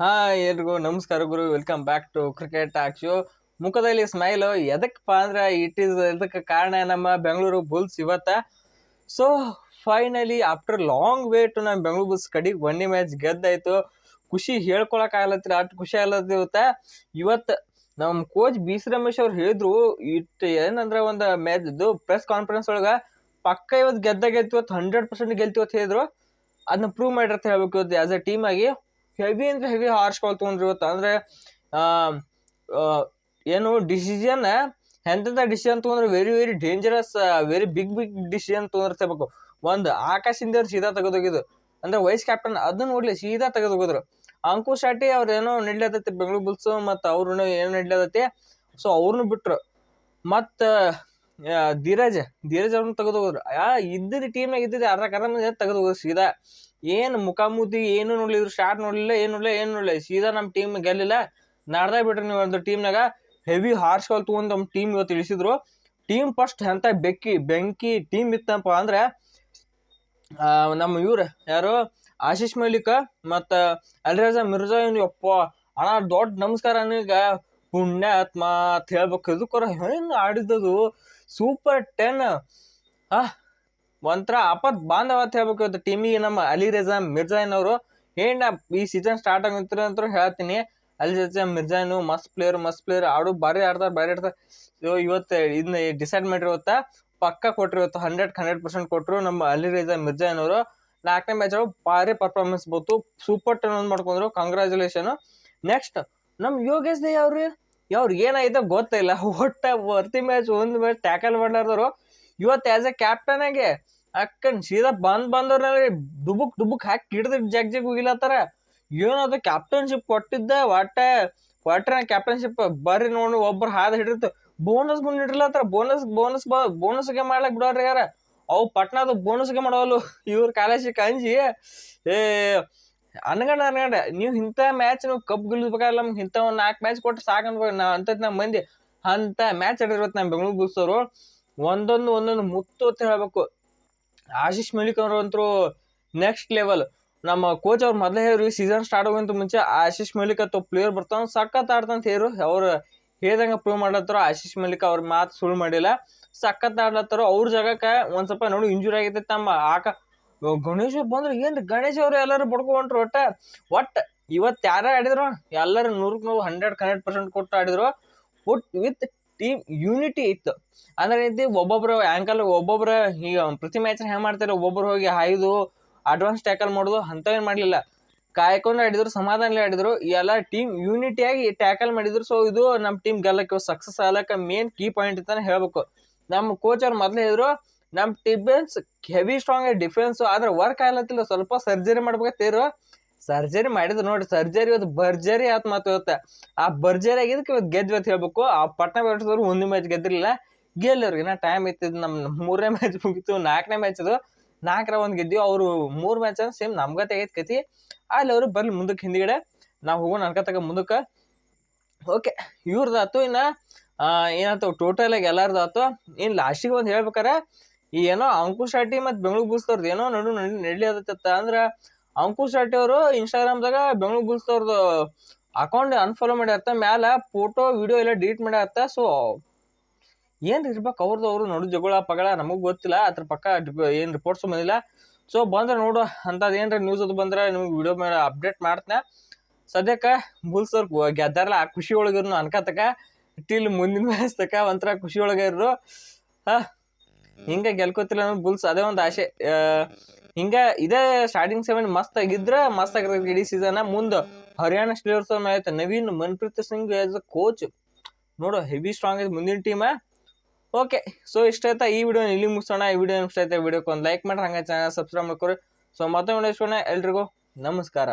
Hi ಎಲ್ರಿಗೂ ನಮಸ್ಕಾರ ಗುರು. Welcome back to cricket show ಮುಖದಲ್ಲಿ ಸ್ಮೈಲು ಎದಕ್ಕಪ್ಪ ಅಂದ್ರೆ ಇಟ್ ಈಸ್ ಇದಕ್ಕೆ ಕಾರಣ ನಮ್ಮ ಬೆಂಗಳೂರು ಬುಲ್ಸ್ ಇವತ್ತ? So finally after long wait ನಮ್ಮ ಬೆಂಗಳೂರು ಬುಲ್ಸ್ ಕಡೆಗೆ ಒಂದೇ ಮ್ಯಾಚ್ ಗೆದ್ದಾಯ್ತು. ಖುಷಿ ಹೇಳ್ಕೊಳಕ್ ಆಗಲತ್ತಿರ ಅಷ್ಟು ಖುಷಿ ಆಗ್ಲತ್ತ ಇವತ್ತ ಇವತ್ತು ನಮ್ಮ ಕೋಚ್ ಬಿ ಸಿ ರಮೇಶ್ ಅವ್ರು ಹೇಳಿದ್ರು ಇಟ್ ಏನಂದ್ರೆ ಒಂದು ಮ್ಯಾಚ್ ಇದು ಪ್ರೆಸ್ ಕಾನ್ಫರೆನ್ಸ್ ಒಳಗೆ ಪಕ್ಕ ಇವತ್ತು ಗೆದ್ದ ಇವತ್ತು ಹಂಡ್ರೆಡ್ ಪರ್ಸೆಂಟ್ ಗೆಲ್ತಿವತ್ತು ಹೇಳಿದ್ರು. ಅದನ್ನ ಪ್ರೂವ್ ಮಾಡಿರ್ತ ಹೇಳ್ಬೇಕು ಇವತ್ತು ಆಸ್ ಎ ಟೀಮ್ ಆಗಿ. ಹೆವಿ ಅಂದ್ರೆ ಹೆವಿ ಹಾರ್ಸ್ಕೊಳ್ ತೊಗೊಂಡ್ರಿ ಇವತ್ತು. ಅಂದ್ರೆ ಏನು ಡಿಸಿಷನ್ ಎಂತೆಂಥ ಡಿಸಿಷನ್ ತೊಗೊಂಡ್ರೆ very very dangerous very big big decision ತೊಗೊಂಡಿರ್ತಿರ್ಬೇಕು ಒಂದು ಆಕಾಶಿಂದ ಅವ್ರು ಸೀದಾ ತೆಗೆದೋಗಿದ್ದು ಅಂದ್ರೆ ವೈಸ್ ಕ್ಯಾಪ್ಟನ್ ಅದನ್ನ ನೋಡ್ಲಿ, ಸೀದಾ ತೆಗೆದೋಗಿದ್ರು ಅಂಕುಶ್ ಶಾಟಿ ಅವ್ರು ಏನೋ ನಡ್ಲತೈತಿ, ಬೆಂಗಳೂರು ಬುಲ್ಸ್ ಮತ್ತು ಅವ್ರು ಏನೋ ನಡ್ಲತೈತಿ. ಸೊ ಅವ್ರನ್ನ ಬಿಟ್ರು. ಮತ್ತು ಧೀರಜ್ ಧೀರಜ್ ಅವ್ರನ್ನ ತೆಗೆದೋಗಿದ್ರು ಆ ಇದ್ದಿದ್ದು ಟೀಮ್ನಾಗ ಇದ್ದಿದ್ದು ಅರ್ಧ ಕರ್ಧ ಮಂದಿ ತೆಗೆದು ಹೋದ್ರು ಸೀದಾ. ಏನು ಮುಖಾಮುಖಿ ಏನು ನೋಡ್ಲಿದ್ರು ಶಾರ್ಟ್ ನೋಡಲಿಲ್ಲ, ಏನು ನೋಡ್ಲಿಲ್ಲ ಏನು ನೋಡ್ಲಿಲ್ಲ. ಸೀದಾ ನಮ್ಮ ಟೀಮ್ ಗೆಲ್ಲಿಲ್ಲ. ನಾಡ್ದ ಬಿಟ್ರಿ ನೀವು ಒಂದು ಟೀಮ್ನಾಗ ಹೆವಿ ಹಾರ್ಸ್ಕೊಲ್ ತೊಗೊಂಡು ನಮ್ಮ ಟೀಮ್ ಇವತ್ತು ಇಳಿಸಿದ್ರು. ಟೀಮ್ ಫಸ್ಟ್ ಎಂತ ಬೆಕ್ಕಿ, ಬೆಂಕಿ ಟೀಮ್ ಇತ್ತಪ್ಪ ಅಂದ್ರೆ ನಮ್ಮ ಇವ್ರು ಯಾರು? ಆಶೀಶ್ ಮಲಿಕ ಮತ್ತು ಅಲ್ರಾಜ ಮಿರ್ಜಾ ಇವ್ನು ಯಪ್ಪ. ಅಣ್ಣ, ದೊಡ್ಡ ನಮಸ್ಕಾರ ನನಗ. ಪುಣ್ಯಾತ್ಮ ಅಂತ ಹೇಳ್ಬೇಕು. ಇದಕ್ಕೋರ ಏನು ಆಡಿದ್ದದು? ಸೂಪರ್ ಟೆನ್ ಆ ಒಂಥರ ಆಪತ್ ಬಾಂಧವ ಅಂತ ಹೇಳ್ಬೇಕು ಇವತ್ತು ಟೀಮಿಗೆ ನಮ್ಮ ಅಲಿ ರೆಜಾ, ಮಿರ್ಜಾಯಿನ್ ಅವರು. ಏನ ಈ ಸೀಸನ್ ಸ್ಟಾರ್ಟ್ ಆಗುತ್ತೆ ಅಂತ ಹೇಳ್ತೀನಿ. ಅಲಿ ರೆಜಾ ಮಿರ್ಜಾನು ಮಸ್ತ್ ಪ್ಲೇಯರ್ ಮಸ್ತ್ ಪ್ಲೇಯರ್ ಆಡು, ಭಾರಿ ಆಡ್ತಾರೆ ಬಾರಿ ಆಡ್ತಾರೆ. ಇವ್ ಇವತ್ತು ಇದನ್ನ ಡಿಸೈಡ್ ಮಾಡಿರುವತ್ತ ಪಕ್ಕ ಕೊಟ್ಟರು ಇವತ್ತು ಹಂಡ್ರೆಡ್ ಹಂಡ್ರೆಡ್ ಪರ್ಸೆಂಟ್ ಕೊಟ್ಟರು ನಮ್ಮ ಅಲಿ ರೆಜಾ ಮಿರ್ಜಾನ್ ಅವರು. ನಾಲ್ಕನೇ ಮ್ಯಾಚ್ ಅವರು ಭಾರಿ ಪರ್ಫಾರ್ಮೆನ್ಸ್ ಬಂತು. ಸೂಪರ್ ಟರ್ನ್ ಒಂದು ಮಾಡ್ಕೊಂಡ್ರು. ಕಂಗ್ರ್ಯಾಚುಲೇಷನು ನೆಕ್ಸ್ಟ್ ನಮ್ಮ ಯೋಗೇಶ್ ದೇ ಅವ್ರಿ. ಅವ್ರಿಗೆ ಏನಾಯ್ತೋ ಗೊತ್ತಿಲ್ಲ. ಒಟ್ಟ ವರ್ತಿ ಮ್ಯಾಚ್ ಒಂದು ಮ್ಯಾಚ್ ಟ್ಯಾಕಲ್ ಮಾಡ್ಲಾರ್ದವ್ರು. ಇವತ್ತು ಆಸ್ ಎ ಕ್ಯಾಪ್ಟನ್ ಆಗಿ ಅಕ್ಕನ್ ಸೀದಾ ಬಂದ್ ಬಂದವ್ರಲ್ಲಿ ಡುಬುಕ್ ಡುಬುಕ್ ಹಾಕಿ ಹಿಡಿದು ಜಗ್ ಜಗ್ ಹೋಗಿಲತ್ತಾರ ಏನದು ಕ್ಯಾಪ್ಟನ್ಶಿಪ್ ಕೊಟ್ಟಿದ್ದ ಒಟ್ಟ ಒಟ್ಟ ಕ್ಯಾಪ್ಟನ್ಶಿಪ್ ಬರ್ರಿ ನೋಡಿ, ಒಬ್ರು ಹಾದ ಹಿಡಿತು ಬೋನಸ್ ಮುಂದೆ ಇಡ್ಲತ್ತಾರ. ಬೋನಸ್ ಬೋನಸ್ ಬೋನಸ್ಗೆ ಮಾಡ್ಲಕ್ ಬಿಡೋರಿ ಯಾರ? ಅವು ಪಟ್ನದು ಬೋನಸ್ಗೆ ಮಾಡೋಲು ಇವ್ರ ಕಾಲೇಜಿಗೆ ಕಂಜಿ. ಏ, ಅನ್ಗಂಡ ಅನ್ಗಂಡ, ನೀವು ಇಂಥ ಮ್ಯಾಚ್ ನೀವು ಕಪ್ ಗೆಲ್ಲಿಸ್ಬೇಕಾದ್ರೆ ನಮ್ಗೆ ಇಂಥ ಒಂದು ನಾಲ್ಕು ಮ್ಯಾಚ್ ಕೊಟ್ಟು ಸಾಕು ಅನ್ಬೇಕು ನಾ ಅಂತ ನಮ್ಮ ಮಂದಿ. ಅಂತ ಮ್ಯಾಚ್ ಆಡಿರ್ಬೇಕು ನಮ್ಮ ಬೆಂಗಳೂರು ಬುಲ್ಸೋರು ಒಂದೊಂದು ಒಂದೊಂದು ಮುತ್ತು ಅಂತ ಹೇಳ್ಬೇಕು. ಆಶೀಶ್ ಮಲಿಕ್ ಅವರು ಅಂತೂ ನೆಕ್ಸ್ಟ್ ಲೆವೆಲ್ ನಮ್ಮ ಕೋಚ್ ಅವ್ರು ಮೊದಲೇ ಹೇಳಿ ಸೀಸನ್ ಸ್ಟಾರ್ಟ್ ಆಗೋಂತ ಮುಂಚೆ ಆಶೀಶ್ ಮಲಿಕ್ ಅಥವಾ ಪ್ಲೇಯರ್ ಬರ್ತಾವ ಸಖತ್ ಆಡ್ತಂತ ಹೇರು ಅವ್ರು ಹೇಳ್ದಂಗೆ ಪ್ರೂವ್ ಮಾಡತ್ತಾರ ಆಶೀಶ್ ಮಲಿಕ್ ಅವ್ರ ಮಾತು ಸುಳ್ಳು ಮಾಡಿಲ್ಲ. ಸಖತ್ ಆಡ್ಲತ್ತಾರ ಅವ್ರ ಜಾಗಕ್ಕೆ ಒಂದು ಸ್ವಲ್ಪ ನೋಡಿ ಇಂಜುರಿ ಆಗೈತೆ ತಮ್ಮ. ಆಕ ಗಣೇಶ್ ಬಂದ್ರೆ ಏನು ಗಣೇಶ್ ಅವರು ಎಲ್ಲರೂ ಬಡ್ಕೊಂಡ್ರು ಒಟ್ಟ. ಒಟ್ಟು ಇವತ್ತು ಯಾರೇ ಆಡಿದ್ರು, ಎಲ್ಲರೂ ನೂರಕ್ಕೆ ನೂರು ಹಂಡ್ರೆಡ್ ಹಂಡ್ರೆಡ್ ಪರ್ಸೆಂಟ್ ಕೊಟ್ಟು ಆಡಿದ್ರು. ಒಟ್ ವಿತ್ ಟೀಮ್ ಯೂನಿಟಿ ಇತ್ತು. ಅಂದ್ರೆ ಇದ್ದು ಒಬ್ಬೊಬ್ರು ಆ್ಯಂಕಲ್ ಒಬ್ಬೊಬ್ರು ಈಗ ಪ್ರತಿ ಮ್ಯಾಚ್ ಹೆಂಗೆ ಮಾಡ್ತಾರೆ, ಒಬ್ಬೊಬ್ರು ಹೋಗಿ ಹಾಯ್ದು ಅಡ್ವಾನ್ಸ್ ಟ್ಯಾಕಲ್ ಮಾಡೋದು ಅಂಥವೇನು ಮಾಡಲಿಲ್ಲ. ಕಾಯ್ಕೊಂಡು ಆಡಿದ್ರು ಸಮಾಧಾನಲಿ ಆಡಿದ್ರು, ಎಲ್ಲ ಟೀಮ್ ಯೂನಿಟಿಯಾಗಿ ಟ್ಯಾಕಲ್ ಮಾಡಿದ್ರು. ಸೊ ಇದು ನಮ್ಮ ಟೀಮ್ ಗೆಲ್ಲಕ್ಕೆ ಸಕ್ಸಸ್ ಆಗಕ್ಕೆ ಮೇನ್ ಕೀ ಪಾಯಿಂಟ್ ಅಂತಾನೆ ಹೇಳ್ಬೇಕು. ನಮ್ಮ ಕೋಚ್ ಅವ್ರು ಮೊದಲೇ ಹೇಳಿದ್ರು ನಮ್ಮ ಟಿಬೆನ್ಸ್ ಹೆವಿ ಸ್ಟ್ರಾಂಗ್ ಡಿಫೆನ್ಸ್ ಆದ್ರೆ ವರ್ಕ್ ಆಗ್ಲತ್ತಿಲ್ಲ. ಸ್ವಲ್ಪ ಸರ್ಜರಿ ಮಾಡ್ಬೇಕಂತೀರು ಸರ್ಜರಿ ಮಾಡಿದ್ರು ನೋಡಿ ಸರ್ಜರಿ ಇವತ್ತು ಭರ್ಜರಿ ಆತ್ ಮಾತು ಇವತ್ತು. ಆ ಭರ್ಜರಿ ಆಗಿದ್ದಕ್ಕೆ ಇವತ್ತು ಗೆದ್ದು ಅಂತ ಹೇಳ್ಬೇಕು. ಆ ಪಟ್ನಾ ಬೆಳೆಸಿದವರು ಒಂದು ಮ್ಯಾಚ್ ಗೆದ್ದಿರಲಿಲ್ಲ. ಗೆಲ್ಲವ್ರಿಗೆ ನಾ ಟೈಮ್ ಇತ್ತಿದ್ದು ನಮ್ಮ ಮೂರನೇ ಮ್ಯಾಚ್ ಮುಗಿತು, ನಾಲ್ಕನೇ ಮ್ಯಾಚ್ ಅದು ನಾಲ್ಕರ ಒಂದು ಗೆದ್ದಿವಿ. ಅವರು ಮೂರು ಮ್ಯಾಚ್ ಸೇಮ್ ನಮ್ಗೆ ತೆಗೆದು ಕತಿ. ಅಲ್ಲಿ ಅವರು ಬರ್ಲಿ ಮುಂದಕ್ಕೆ ಹಿಂದ್ಗಡೆ. ನಾವು ಹೋಗೋಣ ಅನ್ಕತಕ ಮುಂದಕ್ಕೆ. ಓಕೆ ಇವ್ರದ್ದಾತು ಇನ್ನು ಏನಾಯ್ತು ಟೋಟಲ್ ಆಗಿ ಎಲ್ಲಾರ್ದು ಆತು. ಇನ್ನು ಲಾಸ್ಟಿಗೆ ಒಂದು ಹೇಳ್ಬೇಕಾರೆ. ಏನೋ ಅಂಕುಶ್ ಶೆಟ್ಟಿ ಮತ್ತು ಬೆಂಗಳೂರು ಬೂಸ್ತವ್ರದ್ದು ಏನೋ ನಡು ನಡಿ ನಡ್ಲಿ ಅಂದ್ರೆ ಅಂಕುಶ್ ಶೆಟ್ಟಿ ಅವರು ಇನ್ಸ್ಟಾಗ್ರಾಮ್ದಾಗ ಬೆಂಗಳೂರು ಬುಲ್ಸ್ದವ್ರದ್ದು ಅಕೌಂಟ್ ಅನ್ಫಾಲೋ ಮಾಡ್ಯಾರ್ತ, ಮ್ಯಾಲ ಫೋಟೋ ವಿಡಿಯೋ ಎಲ್ಲ ಡಿಲೀಟ್ ಮಾಡ್ಯಾರ್ತ. ಸೊ ಏನ್ ಇರ್ಬೇಕು ಅವ್ರದ್ದು ಅವರು ನೋಡು, ಜಗಳ, ಪಗಳ, ನಮಗೆ ಗೊತ್ತಿಲ್ಲ, ಅದ್ರ ಪಕ್ಕ ಏನು ರಿಪೋರ್ಟ್ಸ್ ಬಂದಿಲ್ಲ. ಸೊ ಬಂದ್ರೆ ನೋಡು ಅಂಥದ್ದು ಏನರ ನ್ಯೂಸ್ ಅದು ಬಂದ್ರೆ ನಿಮ್ಗೆ ವಿಡಿಯೋ ಮೇಲೆ ಅಪ್ಡೇಟ್ ಮಾಡ್ತೇನೆ. ಸದ್ಯಕ್ಕೆ ಬುಲ್ಸ್ ಅವ್ರು ಗೆದ್ದಾರಲ್ಲ ಆ ಖುಷಿ ಒಳಗಿರ್ನು ಅನ್ಕತಕ ಟಿಲ್ ಮುಂದಿನ ಮ್ಯಾಚ್ ಒಂಥರ ಖುಷಿ ಒಳಗೆ ಇರ್ರು. ಹಾಂ, ಹಿಂಗೆ ಗೆಲ್ಕೋತಿಲ್ಲ ಅನ್ನೋದು ಬುಲ್ಸ್ ಅದೇ ಒಂದು ಆಸೆ. ಹಿಂಗ ಇದೇ ಸ್ಟಾರ್ಟಿಂಗ್ ಸೆವೆನ್ ಮಸ್ತ್ ಆಗಿದ್ರ ಮಸ್ತ್ ಆಗಿರ್ತೈತಿ ಇಡೀ ಸೀಸನ್ ಮುಂದೆ ಹರಿಯಾಣ ಸ್ಟೇರ್ಸ್ ಆಯ್ತು, Naveen, Manpreet Singh as a coach ನೋಡು ಹೆವಿ ಸ್ಟ್ರಾಂಗ್ ಐತೆ ಮುಂದಿನ ಟೀಮ್ ಓಕೆ ಸೊ ಇಷ್ಟ ಈ ವಿಡಿಯೋ ಇಲ್ಲಿ ಮುಗಿಸೋಣ. ಈ ವಿಡಿಯೋ ಇಷ್ಟ ಆಯ್ತಾ ವಿಡಿಯೋಕ್ಕೆ ಒಂದು ಲೈಕ್ ಮಾಡ್ರಿ ಹಂಗೆ ಚಾನಲ್ ಸಬ್ಸ್ಕ್ರೈಬ್ ಮಾಡ್ಕೊರಿ. ಸೊ ಮತ್ತೊಮ್ಮೆ ಎಲ್ರಿಗೂ ನಮಸ್ಕಾರ.